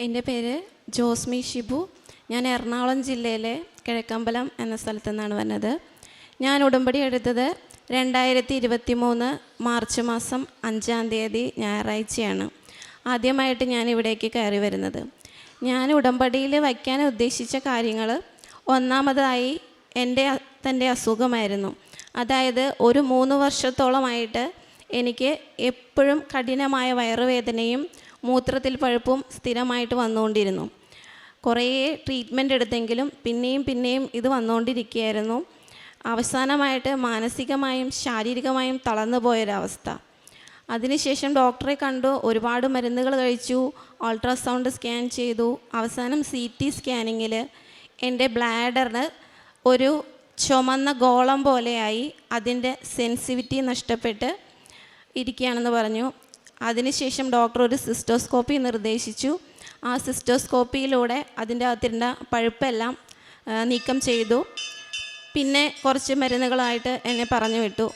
എന്റെ പേര് ജോസ്മി ഷിബു. ഞാൻ എറണാകുളം ജില്ലയിലെ കിഴക്കമ്പലം എന്ന സ്ഥലത്തു നിന്നാണ് വന്നത്. ഞാൻ ഉടമ്പടി എടുത്തത് രണ്ടായിരത്തി ഇരുപത്തി മൂന്ന് മാർച്ച് മാസം അഞ്ചാം തീയതി ഞായറാഴ്ചയാണ്. ആദ്യമായിട്ട് ഞാൻ ഇവിടേക്ക് കയറി വരുന്നത്. ഞാൻ ഉടമ്പടിയിൽ വയ്ക്കാൻ ഉദ്ദേശിച്ച കാര്യങ്ങൾ ഒന്നാമതായി എന്റെ തന്റെ അസുഖമായിരുന്നു. അതായത് ഒരു മൂന്ന് വർഷത്തോളമായിട്ട് എനിക്ക് എപ്പോഴും കഠിനമായ വയറുവേദനയും മൂത്രത്തിൽ പഴുപ്പും സ്ഥിരമായിട്ട് വന്നുകൊണ്ടിരുന്നു. കുറേ ട്രീറ്റ്മെന്റ് എടുത്തെങ്കിലും പിന്നെയും പിന്നെയും ഇത് വന്നുകൊണ്ടിരിക്കുകയായിരുന്നു. അവസാനമായിട്ട് മാനസികമായും ശാരീരികമായും തളർന്നു പോയൊരവസ്ഥ. അതിനുശേഷം ഡോക്ടറെ കണ്ടു ഒരുപാട് മരുന്നുകൾ കഴിച്ചു അൾട്രാസൗണ്ട് സ്കാൻ ചെയ്തു. അവസാനം സി ടി സ്കാനിങ്ങിൽ എന്റെ ബ്ലാഡറിന് ഒരു ചുമന്ന ഗോളം പോലെയായി അതിന്റെ സെൻസിവിറ്റി നഷ്ടപ്പെട്ട് ഇരിക്കുകയാണെന്ന് പറഞ്ഞു. അതിനുശേഷം ഡോക്ടർ ഒരു സിസ്റ്റോസ്കോപ്പി നിർദ്ദേശിച്ചു. ആ സിസ്റ്റോസ്കോപ്പിയിലൂടെ അതിന്റെ അകത്തിരുന്ന പഴുപ്പെല്ലാം നീക്കം ചെയ്തു. പിന്നെ കുറച്ച് മരുന്നുകളായിട്ട് എന്നെ പറഞ്ഞു വിട്ടു.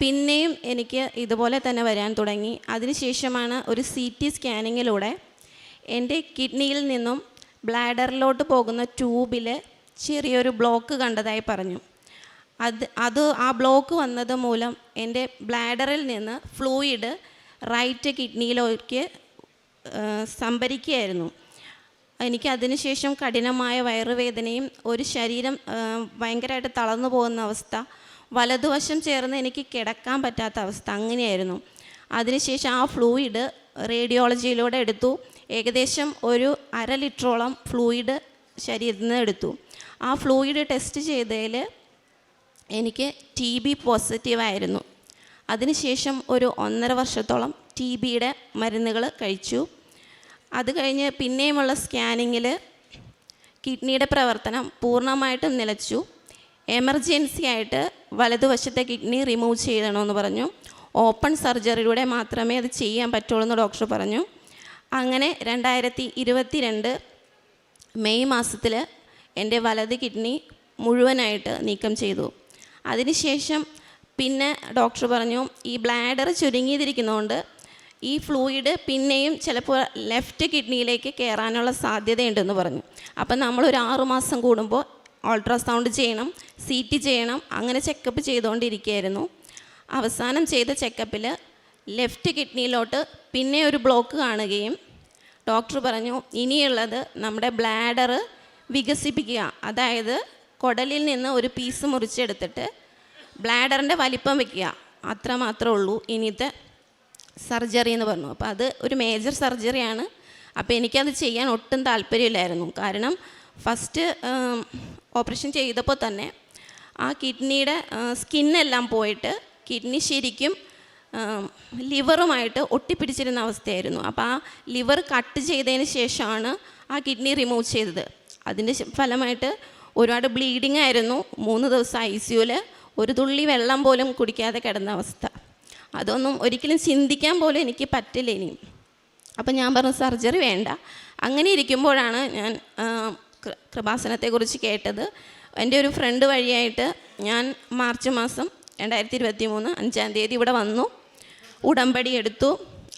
പിന്നെയും എനിക്ക് ഇതുപോലെ തന്നെ വരാൻ തുടങ്ങി. അതിനുശേഷമാണ് ഒരു സി ടി സ്കാനിങ്ങിലൂടെ എന്റെ കിഡ്നിയിൽ നിന്നും ബ്ലാഡറിലോട്ട് പോകുന്ന ട്യൂബിൽ ചെറിയൊരു ബ്ലോക്ക് കണ്ടതായി പറഞ്ഞു. അത് അത് ആ ബ്ലോക്ക് വന്നത് മൂലം എന്റെ ബ്ലാഡറിൽ നിന്ന് ഫ്ലൂയിഡ് റൈറ്റ് കിഡ്നിയിലേക്ക് സംഭരിക്കുകയായിരുന്നു. എനിക്ക് അതിനുശേഷം കഠിനമായ വയറുവേദനയും ഒരു ശരീരം ഭയങ്കരമായിട്ട് തളർന്നു പോകുന്ന അവസ്ഥ വലതുവശം ചേർന്ന് എനിക്ക് കിടക്കാൻ പറ്റാത്ത അവസ്ഥ അങ്ങനെയായിരുന്നു. അതിനുശേഷം ആ ഫ്ലൂയിഡ് റേഡിയോളജിയിലൂടെ എടുത്തു. ഏകദേശം ഒരു അര ലിറ്ററോളം ഫ്ലൂയിഡ് ശരീരത്തിൽ നിന്ന് എടുത്തു. ആ ഫ്ലൂയിഡ് ടെസ്റ്റ് ചെയ്തതിൽ എനിക്ക് ടി ബി പോസിറ്റീവായിരുന്നു. അതിനുശേഷം ഒരു ഒന്നര വർഷത്തോളം ടി ബിയുടെ മരുന്നുകൾ കഴിച്ചു. അത് കഴിഞ്ഞ് പിന്നെയുമുള്ള സ്കാനിങ്ങിൽ കിഡ്നിയുടെ പ്രവർത്തനം പൂർണമായിട്ടും നിലച്ചു. എമർജൻസി ആയിട്ട് വലതുവശത്തെ കിഡ്നി റിമൂവ് ചെയ്യണമെന്ന് പറഞ്ഞു. ഓപ്പൺ സർജറിയിലൂടെ മാത്രമേ അത് ചെയ്യാൻ പറ്റുള്ളൂ എന്ന് ഡോക്ടർ പറഞ്ഞു. അങ്ങനെ രണ്ടായിരത്തി ഇരുപത്തി രണ്ട് മെയ് മാസത്തിൽ എന്റെ വലത് കിഡ്നി മുഴുവനായിട്ട് നീക്കം ചെയ്തു. അതിനുശേഷം പിന്നെ ഡോക്ടർ പറഞ്ഞു ഈ ബ്ലാഡർ ചുരുങ്ങിയതിരിക്കുന്നതുകൊണ്ട് ഈ ഫ്ലൂയിഡ് പിന്നെയും ചിലപ്പോൾ ലെഫ്റ്റ് കിഡ്നിയിലേക്ക് കയറാനുള്ള സാധ്യതയുണ്ടെന്ന് പറഞ്ഞു. അപ്പം നമ്മളൊരു ആറുമാസം കൂടുമ്പോൾ അൾട്രാസൗണ്ട് ചെയ്യണം സി ടി ചെയ്യണം അങ്ങനെ ചെക്കപ്പ് ചെയ്തുകൊണ്ടിരിക്കുകയായിരുന്നു അവസാനം ചെയ്ത ചെക്കപ്പിൽ ലെഫ്റ്റ് കിഡ്നിയിലോട്ട് പിന്നെ ഒരു ബ്ലോക്ക് കാണുകയും ഡോക്ടർ പറഞ്ഞു ഇനിയുള്ളത് നമ്മുടെ ബ്ലാഡർ വികസിപ്പിക്കുക. അതായത് കുടലിൽ നിന്ന് ഒരു പീസ് മുറിച്ചെടുത്തിട്ട് ബ്ലാഡറിന്റെ വലിപ്പം വയ്ക്കുക അത്ര മാത്രമേ ഉള്ളൂ. ഇനിയത്തെ സർജറി എന്ന് പറഞ്ഞു. അപ്പോൾ അത് ഒരു മേജർ സർജറിയാണ് അപ്പോൾ എനിക്കത് ചെയ്യാൻ ഒട്ടും താല്പര്യമില്ലായിരുന്നു. കാരണം ഫസ്റ്റ് ഓപ്പറേഷൻ ചെയ്തപ്പോൾ തന്നെ ആ കിഡ്നിയുടെ സ്കിന്നെല്ലാം പോയിട്ട് കിഡ്നി ശരിക്കും ലിവറുമായിട്ട് ഒട്ടിപ്പിടിച്ചിരുന്ന അവസ്ഥയായിരുന്നു. അപ്പോൾ ആ ലിവർ കട്ട് ചെയ്തതിന് ശേഷമാണ് ആ കിഡ്നി റിമൂവ് ചെയ്തത്. അതിന്റെ ഫലമായിട്ട് ഒരുപാട് ബ്ലീഡിങ് ആയിരുന്നു. മൂന്ന് ദിവസം ഐ സിയുവിൽ ഒരു തുള്ളി വെള്ളം പോലും കുടിക്കാതെ കിടന്ന അവസ്ഥ. അതൊന്നും ഒരിക്കലും ചിന്തിക്കാൻ പോലും എനിക്ക് പറ്റില്ല ഇനിയും. അപ്പം ഞാൻ പറഞ്ഞു സർജറി വേണ്ട. അങ്ങനെ ഇരിക്കുമ്പോഴാണ് ഞാൻ കൃപാസനത്തെക്കുറിച്ച് കേട്ടത്. എന്റെ ഒരു ഫ്രണ്ട് വഴിയായിട്ട് ഞാൻ മാർച്ച് മാസം രണ്ടായിരത്തി ഇരുപത്തി മൂന്ന് അഞ്ചാം തീയതി ഇവിടെ വന്നു. ഉടമ്പടി എടുത്തു.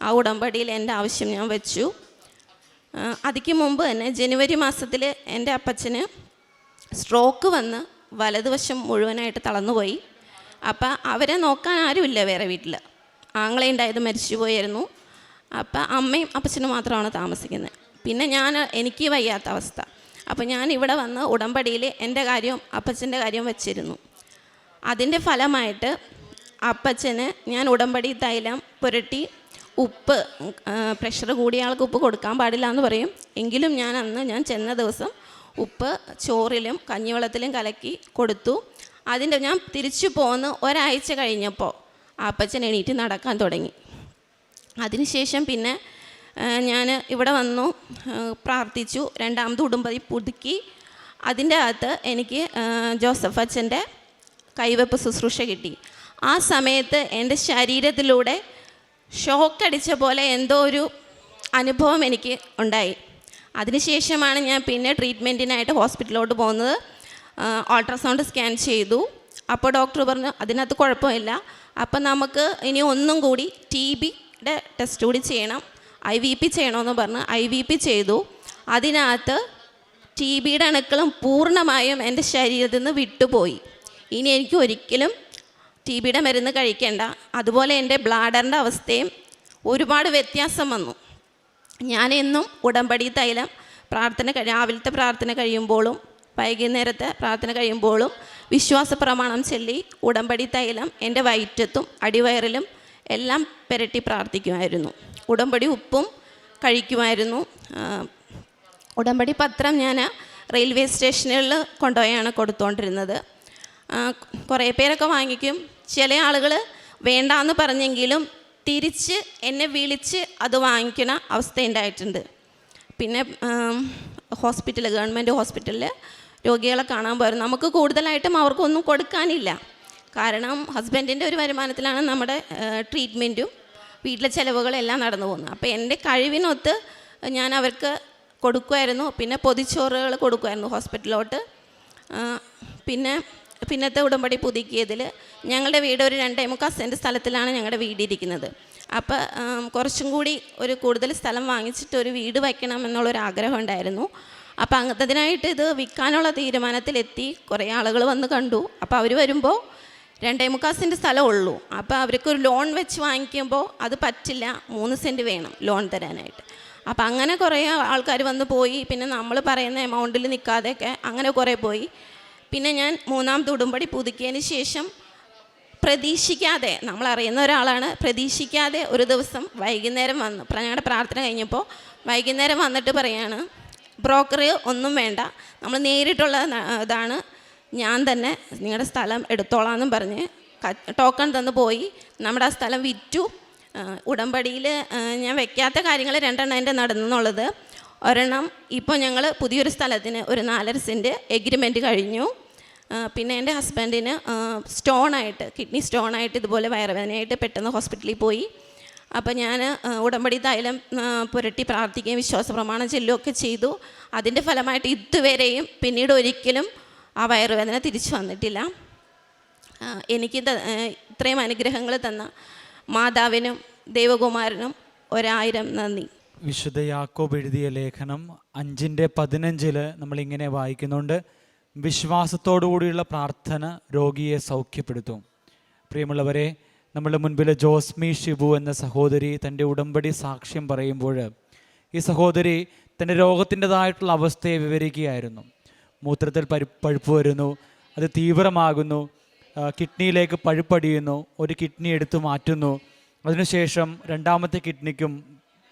ആ ഉടമ്പടിയിൽ എന്റെ ആവശ്യം ഞാൻ വെച്ചു. അതിക്ക് മുമ്പ് തന്നെ ജനുവരി മാസത്തിൽ എന്റെ അപ്പച്ചന് സ്ട്രോക്ക് വന്ന് വലതുവശം മുഴുവനായിട്ട് തളർന്നുപോയി. അപ്പം അവരെ നോക്കാൻ ആരുമില്ല വേറെ വീട്ടിൽ ആങ്ങളെ ഉണ്ടായത് മരിച്ചു പോയായിരുന്നു അപ്പം അമ്മയും അപ്പച്ചനും മാത്രമാണ് താമസിക്കുന്നത് പിന്നെ ഞാൻ എനിക്ക് വയ്യാത്ത അവസ്ഥ. അപ്പം ഞാൻ ഇവിടെ വന്ന് ഉടമ്പടിയിൽ എന്റെ കാര്യവും അപ്പച്ചന്റെ കാര്യവും വെച്ചിരുന്നു. അതിന്റെ ഫലമായിട്ട് അപ്പച്ചന് ഞാൻ ഉടമ്പടി തൈലം പുരട്ടി ഉപ്പ് പ്രഷർ കൂടിയ ആൾക്ക് ഉപ്പ് കൊടുക്കാൻ പാടില്ല എന്ന് പറയും. എങ്കിലും ഞാൻ അന്ന് ഞാൻ ചെന്ന ദിവസം ഉപ്പ് ചോറിലും കഞ്ഞിവെള്ളത്തിലും കലക്കി കൊടുത്തു. അതിന്റെ ഞാൻ തിരിച്ചു പോന്ന് ഒരാഴ്ച കഴിഞ്ഞപ്പോൾ അപ്പച്ചൻ എണീറ്റ് നടക്കാൻ തുടങ്ങി. അതിനുശേഷം പിന്നെ ഞാൻ ഇവിടെ വന്നു പ്രാർത്ഥിച്ചു. രണ്ടാമത് ഉടുമ്പതി പുതുക്കി. അതിന്റെ അകത്ത് എനിക്ക് ജോസഫ് അച്ഛന്റെ കൈവെപ്പ് ശുശ്രൂഷ കിട്ടി. ആ സമയത്ത് എന്റെ ശരീരത്തിലൂടെ ഷോക്കടിച്ച പോലെ എന്തോ ഒരു അനുഭവം എനിക്ക് ഉണ്ടായി. അതിനുശേഷമാണ് ഞാൻ പിന്നെ ട്രീറ്റ്മെന്റിനായിട്ട് ഹോസ്പിറ്റലിലോട്ട് പോകുന്നത്. അൾട്രാസൗണ്ട് സ്കാൻ ചെയ്തു. അപ്പോൾ ഡോക്ടർ പറഞ്ഞു അതിനകത്ത് കുഴപ്പമില്ല. അപ്പം നമുക്ക് ഇനി ഒന്നും കൂടി ടി ബിയുടെ ടെസ്റ്റ് കൂടി ചെയ്യണം. ഐ വി പി ചെയ്യണമെന്ന് പറഞ്ഞ് ഐ വി പി ചെയ്തു. അതിനകത്ത് ടി ബിയുടെ അണുക്കളും പൂർണമായും എന്റെ ശരീരത്തിൽ നിന്ന് വിട്ടുപോയി. ഇനി എനിക്ക് ഒരിക്കലും ടി ബിയുടെ മരുന്ന് കഴിക്കേണ്ട. അതുപോലെ എന്റെ ബ്ലാഡറിന്റെ അവസ്ഥയും ഒരുപാട് വ്യത്യാസം വന്നു. ഞാൻ എന്നും ഉടമ്പടി തൈലം പ്രാർത്ഥന രാവിലത്തെ പ്രാർത്ഥന കഴിയുമ്പോഴും വൈകുന്നേരത്തെ പ്രാർത്ഥന കഴിയുമ്പോഴും വിശ്വാസ പ്രമാണം ചൊല്ലി ഉടമ്പടി തൈലം എന്റെ വയറ്റത്തും അടിവയറിലും എല്ലാം പുരട്ടി പ്രാർത്ഥിക്കുമായിരുന്നു. ഉടമ്പടി ഉപ്പും കഴിക്കുമായിരുന്നു. ഉടമ്പടി പത്രം ഞാൻ റെയിൽവേ സ്റ്റേഷനുകളിൽ കൊണ്ടുപോയാണ് കൊടുത്തുകൊണ്ടിരുന്നത് കുറേ പേരൊക്കെ വാങ്ങിക്കും. ചില ആളുകൾ വേണ്ടാന്ന് പറഞ്ഞെങ്കിലും തിരിച്ച് എന്നെ വിളിച്ച് അത് വാങ്ങിക്കണ അവസ്ഥ ഉണ്ടായിട്ടുണ്ട്. പിന്നെ ഹോസ്പിറ്റൽ ഗവൺമെന്റ് ഹോസ്പിറ്റലിൽ രോഗികളെ കാണാൻ പോയത് നമുക്ക് കൂടുതലായിട്ടും അവർക്കൊന്നും കൊടുക്കാനില്ല. കാരണം ഹസ്ബൻഡിന്റെ ഒരു വരുമാനത്തിലാണ് നമ്മുടെ ട്രീറ്റ്മെന്റും വീട്ടിലെ ചിലവുകളെല്ലാം നടന്നു പോകുന്നത്. അപ്പോൾ എന്റെ കഴിവിനൊത്ത് ഞാൻ അവർക്ക് കൊടുക്കുമായിരുന്നു പിന്നെ പൊതിച്ചോറുകൾ കൊടുക്കുമായിരുന്നു ഹോസ്പിറ്റലിലോട്ട് പിന്നെ പിന്നത്തെ ഉടമ്പടി പുതുക്കിയതിൽ ഞങ്ങളുടെ വീട് ഒരു രണ്ടേ മുക്കാൽ സെന്റ് സ്ഥലത്തിലാണ് ഞങ്ങളുടെ വീട് ഇരിക്കുന്നത് അപ്പോൾ കുറച്ചും കൂടി ഒരു കൂടുതൽ സ്ഥലം വാങ്ങിച്ചിട്ട് ഒരു വീട് വയ്ക്കണം എന്നുള്ളൊരു ആഗ്രഹം ഉണ്ടായിരുന്നു. അപ്പോൾ അങ്ങനത്തതിനായിട്ട് ഇത് വിൽക്കാനുള്ള തീരുമാനത്തിലെത്തി. കുറേ ആളുകൾ വന്ന് കണ്ടു. അപ്പോൾ അവർ വരുമ്പോൾ രണ്ടേ മുക്കാൽ സെന്റ് സ്ഥലമുള്ളൂ അപ്പോൾ അവർക്ക് ഒരു ലോൺ വെച്ച് വാങ്ങിക്കുമ്പോൾ അത് പറ്റില്ല. മൂന്ന് സെന്റ് വേണം ലോൺ തരാനായിട്ട്. അപ്പോൾ അങ്ങനെ കുറേ ആൾക്കാർ വന്ന് പോയി. പിന്നെ നമ്മൾ പറയുന്ന എമൗണ്ടിൽ നിൽക്കാതെയൊക്കെ അങ്ങനെ കുറേ പോയി. പിന്നെ ഞാൻ മൂന്നാം ഉടുമ്പടി പുതുക്കിയതിന് ശേഷം പ്രതീക്ഷിക്കാതെ നമ്മൾ അറിയുന്ന ഒരാളാണ് പ്രതീക്ഷിക്കാതെ ഒരു ദിവസം വൈകുന്നേരം വന്ന്. ഞങ്ങളുടെ പ്രാർത്ഥന കഴിഞ്ഞപ്പോൾ വൈകുന്നേരം വന്നിട്ട് പറയാണ് ബ്രോക്കർ ഒന്നും വേണ്ട. നമ്മൾ നേരിട്ടുള്ള ഇതാണ്. ഞാൻ തന്നെ നിങ്ങളുടെ സ്ഥലം എടുത്തോളാമെന്നും പറഞ്ഞ് ടോക്കൺ തന്നു പോയി. നമ്മുടെ ആ സ്ഥലം വിറ്റു. ഉടമ്പടിയിൽ ഞാൻ വെക്കാത്ത കാര്യങ്ങൾ രണ്ടെണ്ണം എന്റെ നടന്നെന്നുള്ളത്. ഒരെണ്ണം ഇപ്പോൾ ഞങ്ങൾ പുതിയൊരു സ്ഥലത്തിന് ഒരു നാലര സെന്റ് എഗ്രിമെന്റ് കഴിഞ്ഞു. പിന്നെ എന്റെ ഹസ്ബൻഡിന് സ്റ്റോണായിട്ട് കിഡ്നി സ്റ്റോണായിട്ട് ഇതുപോലെ വയറുവേദനയായിട്ട് പെട്ടെന്ന് ഹോസ്പിറ്റലിൽ പോയി. അപ്പോൾ ഞാൻ ഉടമ്പടി തൈലം പുരട്ടി പ്രാർത്ഥിക്കുകയും വിശ്വാസ പ്രമാണം ചെല്ലുകയൊക്കെ ചെയ്തു. അതിന്റെ ഫലമായിട്ട് ഇതുവരെയും പിന്നീട് ഒരിക്കലും ആ വയറുവേദന തിരിച്ചു വന്നിട്ടില്ല. എനിക്ക് ഇത്രയും അനുഗ്രഹങ്ങൾ തന്ന മാതാവിനും ദേവകുമാരനും ഒരായിരം നന്ദി. വിശുദ്ധ യാക്കോബ് എഴുതിയ ലേഖനം അഞ്ചിന്റെ പതിനഞ്ചിൽ നമ്മളിങ്ങനെ വായിക്കുന്നുണ്ട്. വിശ്വാസത്തോടു കൂടിയുള്ള പ്രാർത്ഥന രോഗിയെ സൗഖ്യപ്പെടുത്തും. പ്രിയമുള്ളവരെ നമ്മുടെ മുൻപിൽ ജോസ്മി ഷിബു എന്ന സഹോദരി തന്റെ ഉടമ്പടി സാക്ഷ്യം പറയുമ്പോൾ ഈ സഹോദരി തന്റെ രോഗത്തിന്റെതായിട്ടുള്ള അവസ്ഥയെ വിവരിക്കുകയായിരുന്നു. മൂത്രത്തിൽ പരി പഴുപ്പ് വരുന്നു അത് തീവ്രമാകുന്നു കിഡ്നിയിലേക്ക് പഴുപ്പടിയുന്നു ഒരു കിഡ്നി എടുത്തു മാറ്റുന്നു. അതിനുശേഷം രണ്ടാമത്തെ കിഡ്നിക്കും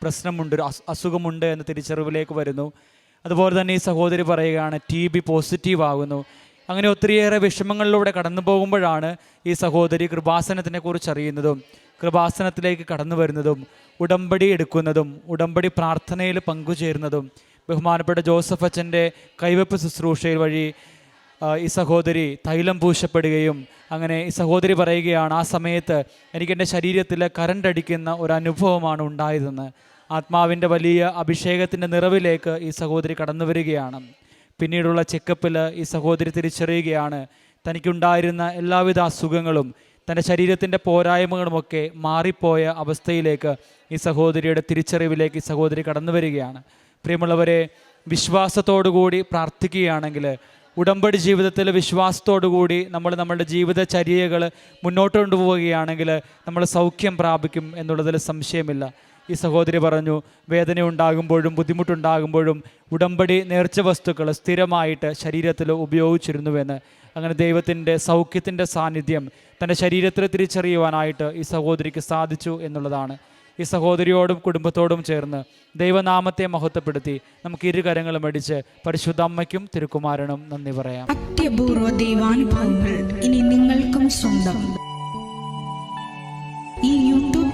പ്രശ്നമുണ്ട് അസുഖമുണ്ട് എന്ന തിരിച്ചറിവിലേക്ക് വരുന്നു. അതുപോലെ തന്നെ ഈ സഹോദരി പറയുകയാണ് ടി ബി പോസിറ്റീവ് ആകുന്നു. അങ്ങനെ ഒത്തിരിയേറെ വിഷമങ്ങളിലൂടെ കടന്നു പോകുമ്പോഴാണ് ഈ സഹോദരി കൃപാസനത്തിനെ കുറിച്ച് അറിയുന്നതും കൃപാസനത്തിലേക്ക് കടന്നു വരുന്നതും ഉടമ്പടി എടുക്കുന്നതും ഉടമ്പടി പ്രാർത്ഥനയിൽ പങ്കുചേരുന്നതും. ബഹുമാനപ്പെട്ട ജോസഫ് അച്ഛന്റെ കൈവപ്പ് ശുശ്രൂഷയിൽ വഴി ഈ സഹോദരി തൈലം പൂശപ്പെടുകയും അങ്ങനെ ഈ സഹോദരി പറയുകയാണ് ആ സമയത്ത് എനിക്കെന്റെ ശരീരത്തിൽ കരണ്ടടിക്കുന്ന ഒരു അനുഭവമാണ് ഉണ്ടായതെന്ന്. ആത്മാവിന്റെ വലിയ അഭിഷേകത്തിന്റെ നിറവിലേക്ക് ഈ സഹോദരി കടന്നു വരികയാണ്. പിന്നീടുള്ള ചെക്കപ്പിൽ ഈ സഹോദരി തിരിച്ചറിയുകയാണ് തനിക്കുണ്ടായിരുന്ന എല്ലാവിധ അസുഖങ്ങളും തന്റെ ശരീരത്തിന്റെ പോരായ്മകളുമൊക്കെ മാറിപ്പോയ അവസ്ഥയിലേക്ക് ഈ സഹോദരിയുടെ തിരിച്ചറിവിലേക്ക് ഈ സഹോദരി കടന്നു വരികയാണ്. പ്രിയമുള്ളവരെ വിശ്വാസത്തോടുകൂടി പ്രാർത്ഥിക്കുകയാണെങ്കിൽ ഉടമ്പടി ജീവിതത്തിൽ വിശ്വാസത്തോടുകൂടി നമ്മൾ നമ്മളുടെ ജീവിതചര്യകൾ മുന്നോട്ട് കൊണ്ടുപോവുകയാണെങ്കിൽ നമ്മൾ സൗഖ്യം പ്രാപിക്കും എന്നുള്ളതിൽ സംശയമില്ല. ഈ സഹോദരി പറഞ്ഞു വേദന ഉണ്ടാകുമ്പോഴും ബുദ്ധിമുട്ടുണ്ടാകുമ്പോഴും ഉടമ്പടി നേർച്ച വസ്തുക്കൾ സ്ഥിരമായിട്ട് ശരീരത്തിൽ ഉപയോഗിച്ചിരുന്നുവെന്ന്. അങ്ങനെ ദൈവത്തിന്റെ സൗഖ്യത്തിന്റെ സാന്നിധ്യം തന്റെ ശരീരത്തിൽ തിരിച്ചറിയുവാനായിട്ട് ഈ സഹോദരിക്ക് സാധിച്ചു എന്നുള്ളതാണ്. ഈ സഹോദരിയോടും കുടുംബത്തോടും ചേർന്ന് ദൈവനാമത്തെ മഹത്വപ്പെടുത്തി നമുക്ക് ഇരു കരങ്ങളും അടിച്ച് പരിശുദ്ധ അമ്മയ്ക്കും തിരുക്കുമാരനും നന്ദി പറയാം. അത്യപൂർവ ദൈവാനുഭവങ്ങൾ ഇനി നിങ്ങൾക്കും സ്വന്തം.